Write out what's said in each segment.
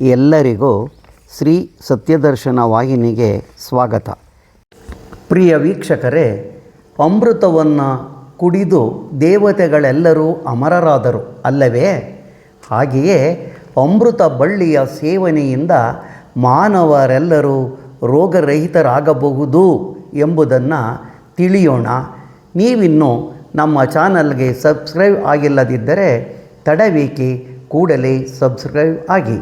ಎಲ್ಲರಿಗೂ ಶ್ರೀ ಸತ್ಯದರ್ಶನ ವಾಹಿನಿಗೆ ಸ್ವಾಗತ. ಪ್ರಿಯ ವೀಕ್ಷಕರೇ, ಅಮೃತವನ್ನು ಕುಡಿದು ದೇವತೆಗಳೆಲ್ಲರೂ ಅಮರರಾದರು ಅಲ್ಲವೇ? ಹಾಗೆಯೇ ಅಮೃತ ಬಳ್ಳಿಯ ಸೇವನೆಯಿಂದ ಮಾನವರೆಲ್ಲರೂ ರೋಗರಹಿತರಾಗಬಹುದು ಎಂಬುದನ್ನು ತಿಳಿಯೋಣ. ನೀವಿನ್ನೂ ನಮ್ಮ ಚಾನಲ್ಗೆ ಸಬ್ಸ್ಕ್ರೈಬ್ ಆಗಿಲ್ಲದಿದ್ದರೆ ತಡವೇಕೆ ಕೂಡಲೇ ಸಬ್ಸ್ಕ್ರೈಬ್ ಆಗಿ.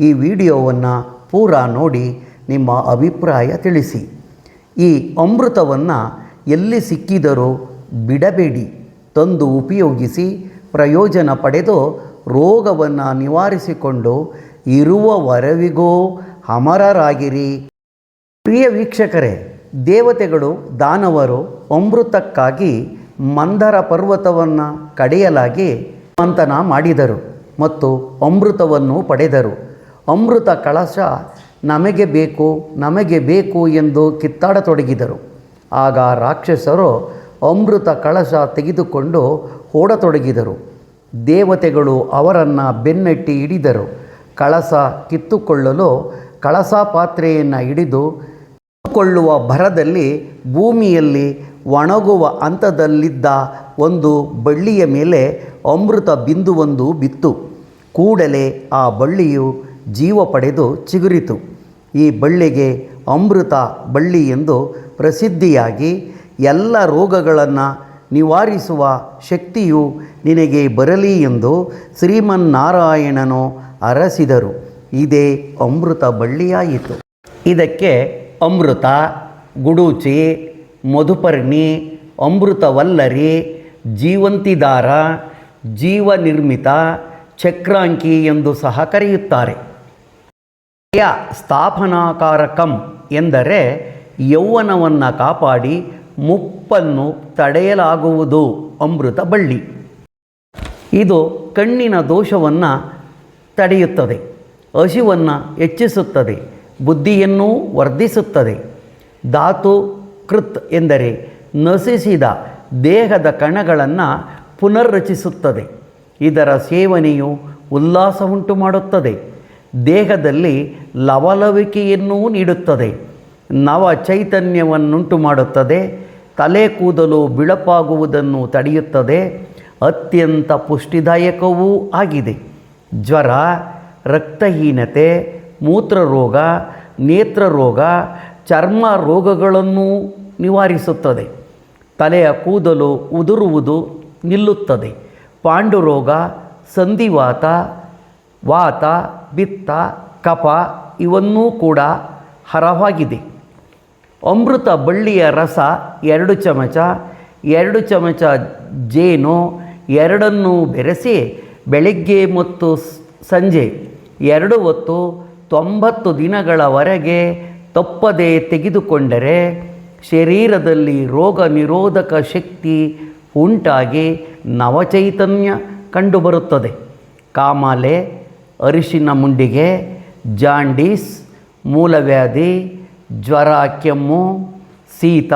ಈ ವಿಡಿಯೋವನ್ನು ಪೂರಾ ನೋಡಿ ನಿಮ್ಮ ಅಭಿಪ್ರಾಯ ತಿಳಿಸಿ. ಈ ಅಮೃತವನ್ನು ಎಲ್ಲಿ ಸಿಕ್ಕಿದರೂ ಬಿಡಬೇಡಿ. ತಂದು ಉಪಯೋಗಿಸಿ, ಪ್ರಯೋಜನ ಪಡೆದು, ರೋಗವನ್ನು ನಿವಾರಿಸಿಕೊಂಡು ಇರುವವರೆವಿಗೂ ಅಮರರಾಗಿರಿ. ಪ್ರಿಯ ವೀಕ್ಷಕರೇ, ದೇವತೆಗಳು, ದಾನವರು ಅಮೃತಕ್ಕಾಗಿ ಮಂದರ ಪರ್ವತವನ್ನು ಕಡೆಯಲಾಗಿ ಮಂಥನ ಮಾಡಿದರು ಮತ್ತು ಅಮೃತವನ್ನು ಪಡೆದರು. ಅಮೃತ ಕಳಶ ನಮಗೆ ಬೇಕು ನಮಗೆ ಬೇಕು ಎಂದು ಕಿತ್ತಾಡತೊಡಗಿದರು. ಆಗ ರಾಕ್ಷಸರು ಅಮೃತ ಕಳಶ ತೆಗೆದುಕೊಂಡು ಓಡತೊಡಗಿದರು. ದೇವತೆಗಳು ಅವರನ್ನು ಬೆನ್ನಟ್ಟಿ ಹಿಡಿದರು. ಕಳಸ ಕಿತ್ತುಕೊಳ್ಳಲು ಕಳಸ ಪಾತ್ರೆಯನ್ನು ಹಿಡಿದು ಕೊಳ್ಳುವ ಭರದಲ್ಲಿ ಭೂಮಿಯಲ್ಲಿ ಒಣಗುವ ಹಂತದಲ್ಲಿದ್ದ ಒಂದು ಬಳ್ಳಿಯ ಮೇಲೆ ಅಮೃತ ಬಿಂದುವೊಂದು ಬಿತ್ತು. ಕೂಡಲೇ ಆ ಬಳ್ಳಿಯು ಜೀವ ಪಡೆದು ಚಿಗುರಿತು. ಈ ಬಳ್ಳಿಗೆ ಅಮೃತ ಬಳ್ಳಿ ಎಂದು ಪ್ರಸಿದ್ಧಿಯಾಗಿ ಎಲ್ಲ ರೋಗಗಳನ್ನು ನಿವಾರಿಸುವ ಶಕ್ತಿಯು ನಿನಗೆ ಬರಲಿ ಎಂದು ಶ್ರೀಮನ್ನಾರಾಯಣನು ಅರಸಿದರು. ಇದೇ ಅಮೃತ ಬಳ್ಳಿಯಾಯಿತು. ಇದಕ್ಕೆ ಅಮೃತ, ಗುಡೂಚಿ, ಮಧುಪರ್ಣಿ, ಅಮೃತವಲ್ಲರಿ, ಜೀವಂತಿದಾರ, ಜೀವನಿರ್ಮಿತ, ಚಕ್ರಾಂಕಿ ಎಂದು ಸಹ ಕರೆಯುತ್ತಾರೆ. ಯ ಸ್ಥಾಪನಾಕಾರಕಂ ಎಂದರೆ ಯೌವನವನ್ನು ಕಾಪಾಡಿ ಮುಪ್ಪನ್ನು ತಡೆಯಲಾಗುವುದು ಅಮೃತ ಬಳ್ಳಿ. ಇದು ಕಣ್ಣಿನ ದೋಷವನ್ನು ತಡೆಯುತ್ತದೆ, ಹಸಿವನ್ನು ಹೆಚ್ಚಿಸುತ್ತದೆ, ಬುದ್ಧಿಯನ್ನು ವರ್ಧಿಸುತ್ತದೆ. ಧಾತು ಕೃತ್ ಎಂದರೆ ನಶಿಸಿದ ದೇಹದ ಕಣಗಳನ್ನು ಪುನರ್ರಚಿಸುತ್ತದೆ. ಇದರ ಸೇವನೆಯು ಉಲ್ಲಾಸ ಉಂಟು ಮಾಡುತ್ತದೆ ದೇಹದಲ್ಲಿ ಲವಲವಿಕೆಯನ್ನೂ ನೀಡುತ್ತದೆ. ನವ ಚೈತನ್ಯವನ್ನುಂಟು ಮಾಡುತ್ತದೆ ತಲೆ ಕೂದಲು ಬಿಳಪಾಗುವುದನ್ನು ತಡೆಯುತ್ತದೆ. ಅತ್ಯಂತ ಪುಷ್ಟಿದಾಯಕವೂ ಆಗಿದೆ. ಜ್ವರ, ರಕ್ತಹೀನತೆ, ಮೂತ್ರರೋಗ, ನೇತ್ರರೋಗ, ಚರ್ಮ ರೋಗಗಳನ್ನು ನಿವಾರಿಸುತ್ತದೆ. ತಲೆಯ ಕೂದಲು ಉದುರುವುದು ನಿಲ್ಲುತ್ತದೆ. ಪಾಂಡುರೋಗ, ಸಂಧಿವಾತ, ವಾತ ಪಿತ್ತ ಕಪ ಇವನ್ನೂ ಕೂಡ ಹರವಾಗಿದೆ. ಅಮೃತ ಬಳ್ಳಿಯ ರಸ ಎರಡು ಚಮಚ ಎರಡು ಚಮಚ ಜೇನು, ಎರಡನ್ನೂ ಬೆರೆಸಿ ಬೆಳಗ್ಗೆ ಮತ್ತು ಸಂಜೆ ಎರಡು ಹೊತ್ತು ತೊಂಬತ್ತು ದಿನಗಳವರೆಗೆ ತಪ್ಪದೆ ತೆಗೆದುಕೊಂಡರೆ ಶರೀರದಲ್ಲಿ ರೋಗ ನಿರೋಧಕ ಶಕ್ತಿ ಉಂಟಾಗಿ ನವಚೈತನ್ಯ ಕಂಡುಬರುತ್ತದೆ. ಕಾಮಾಲೆ ಅರಿಶಿನ ಮುಂಡಿಗೆ, ಜಾಂಡೀಸ್, ಮೂಲವ್ಯಾಧಿ, ಜ್ವರ, ಕೆಮ್ಮು, ಶೀತ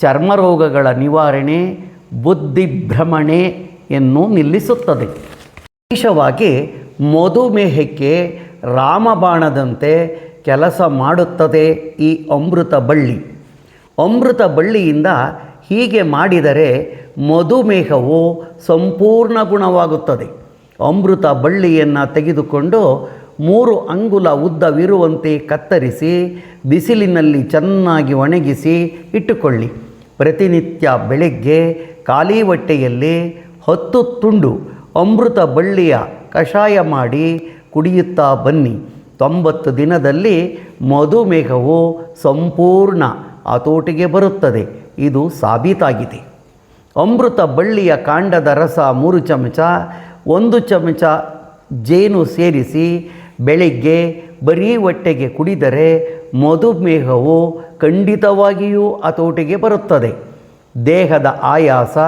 ಚರ್ಮರೋಗಗಳ ನಿವಾರಣೆ ಬುದ್ಧಿಭ್ರಮಣೆಯನ್ನು ನಿಲ್ಲಿಸುತ್ತದೆ. ವಿಶೇಷವಾಗಿ ಮಧುಮೇಹಕ್ಕೆ ರಾಮಬಾಣದಂತೆ ಕೆಲಸ ಮಾಡುತ್ತದೆ ಈ ಅಮೃತ ಬಳ್ಳಿ. ಅಮೃತ ಬಳ್ಳಿಯಿಂದ ಹೀಗೆ ಮಾಡಿದರೆ ಮಧುಮೇಹವು ಸಂಪೂರ್ಣ ಗುಣವಾಗುತ್ತದೆ. ಅಮೃತ ಬಳ್ಳಿಯನ್ನು ತೆಗೆದುಕೊಂಡು ಮೂರು ಅಂಗುಲ ಉದ್ದವಿರುವಂತೆ ಕತ್ತರಿಸಿ, ಬಿಸಿಲಿನಲ್ಲಿ ಚೆನ್ನಾಗಿ ಒಣಗಿಸಿ ಇಟ್ಟುಕೊಳ್ಳಿ. ಪ್ರತಿನಿತ್ಯ ಬೆಳಗ್ಗೆ ಖಾಲಿ ಹೊಟ್ಟೆಯಲ್ಲಿ ಹತ್ತು ತುಂಡು ಅಮೃತ ಬಳ್ಳಿಯ ಕಷಾಯ ಮಾಡಿ ಕುಡಿಯುತ್ತಾ ಬನ್ನಿ. ತೊಂಬತ್ತು ದಿನದಲ್ಲಿ ಮಧುಮೇಹವು ಸಂಪೂರ್ಣ ಹತೋಟಿಗೆ ಬರುತ್ತದೆ. ಇದು ಸಾಬೀತಾಗಿದೆ. ಅಮೃತ ಬಳ್ಳಿಯ ಕಾಂಡದ ರಸ ಮೂರು ಚಮಚ ಒಂದು ಚಮಚ ಜೇನು ಸೇರಿಸಿ ಬೆಳಿಗ್ಗೆ ಬರೀ ಹೊಟ್ಟೆಗೆ ಕುಡಿದರೆ ಮಧುಮೇಹವು ಖಂಡಿತವಾಗಿಯೂ ಹತೋಟಿಗೆ ಬರುತ್ತದೆ. ದೇಹದ ಆಯಾಸ,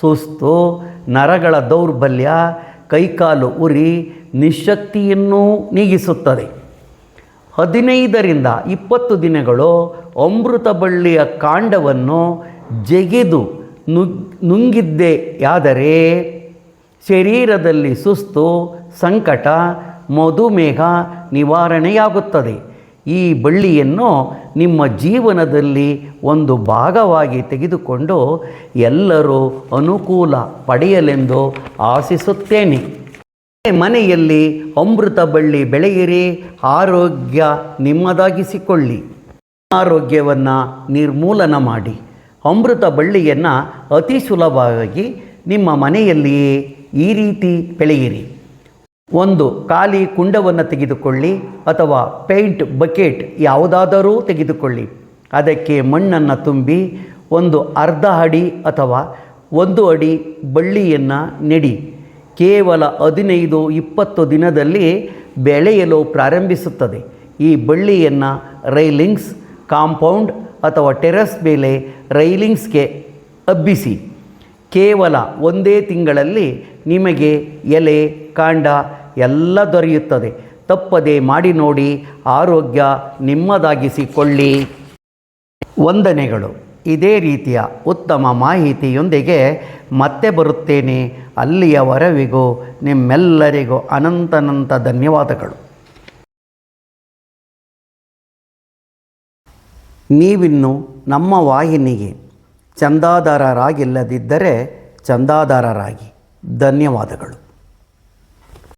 ಸುಸ್ತು, ನರಗಳ ದೌರ್ಬಲ್ಯ, ಕೈಕಾಲು ಉರಿ, ನಿಶಕ್ತಿಯನ್ನೂ ನೀಗಿಸುತ್ತದೆ. ಹದಿನೈದರಿಂದ ಇಪ್ಪತ್ತು ದಿನಗಳು ಅಮೃತ ಬಳ್ಳಿಯ ಕಾಂಡವನ್ನು ಜಗಿದು ನುಗ್, ನುಂಗಿದ್ದೆಯಾದರೆ ಶರೀರದಲ್ಲಿ ಸುಸ್ತು, ಸಂಕಟ, ಮಧುಮೇಹ ನಿವಾರಣೆಯಾಗುತ್ತದೆ. ಈ ಬಳ್ಳಿಯನ್ನು ನಿಮ್ಮ ಜೀವನದಲ್ಲಿ ಒಂದು ಭಾಗವಾಗಿ ತೆಗೆದುಕೊಂಡು ಎಲ್ಲರೂ ಅನುಕೂಲ ಪಡೆಯಲೆಂದು ಆಶಿಸುತ್ತೇನೆ. ಮನೆಯಲ್ಲಿ ಅಮೃತ ಬಳ್ಳಿ ಬೆಳೆಯಿರಿ, ಆರೋಗ್ಯ ನಿಮ್ಮದಾಗಿಸಿಕೊಳ್ಳಿ. ಆರೋಗ್ಯವನ್ನು ನಿರ್ಮೂಲನ ಮಾಡಿ. ಅಮೃತ ಬಳ್ಳಿಯನ್ನು ಅತಿ ಸುಲಭವಾಗಿ ನಿಮ್ಮ ಮನೆಯಲ್ಲಿಯೇ ಈ ರೀತಿ ಬೆಳೆಯಿರಿ. ಒಂದು ಖಾಲಿ ಕುಂಡವನ್ನು ತೆಗೆದುಕೊಳ್ಳಿ ಅಥವಾ ಪೇಂಟ್ ಬಕೆಟ್ ಯಾವುದಾದರೂ ತೆಗೆದುಕೊಳ್ಳಿ. ಅದಕ್ಕೆ ಮಣ್ಣನ್ನು ತುಂಬಿ ಒಂದು ಅರ್ಧ ಅಡಿ ಅಥವಾ ಒಂದು ಅಡಿ ಬಳ್ಳಿಯನ್ನು ನೆಡಿ. ಕೇವಲ ಹದಿನೈದು ಇಪ್ಪತ್ತು ದಿನದಲ್ಲಿ ಬೆಳೆಯಲು ಪ್ರಾರಂಭಿಸುತ್ತದೆ. ಈ ಬಳ್ಳಿಯನ್ನು ರೈಲಿಂಗ್ಸ್ ಕಾಂಪೌಂಡ್ ಅಥವಾ ಟೆರೆಸ್ ಮೇಲೆ ರೈಲಿಂಗ್ಸ್ಗೆ ಹಬ್ಬಿಸಿ. ಕೇವಲ ಒಂದೇ ತಿಂಗಳಲ್ಲಿ ನಿಮಗೆ ಎಲೆ, ಕಾಂಡ ಎಲ್ಲ ದೊರೆಯುತ್ತದೆ. ತಪ್ಪದೆ ಮಾಡಿ ನೋಡಿ, ಆರೋಗ್ಯ ನಿಮ್ಮದಾಗಿಸಿಕೊಳ್ಳಿ. ವಂದನೆಗಳು. ಇದೇ ರೀತಿಯ ಉತ್ತಮ ಮಾಹಿತಿಯೊಂದಿಗೆ ಮತ್ತೆ ಬರುತ್ತೇನೆ. ಅಲ್ಲಿಯವರೆವಿಗೂ ನಿಮ್ಮೆಲ್ಲರಿಗೂ ಅನಂತನಂತ ಧನ್ಯವಾದಗಳು. ನೀವಿನ್ನು ನಮ್ಮ ವಾಹಿನಿಗೆ ಚಂದಾದಾರರಾಗಿಲ್ಲದಿದ್ದರೆ ಚಂದಾದಾರರಾಗಿ. ಧನ್ಯವಾದಗಳು.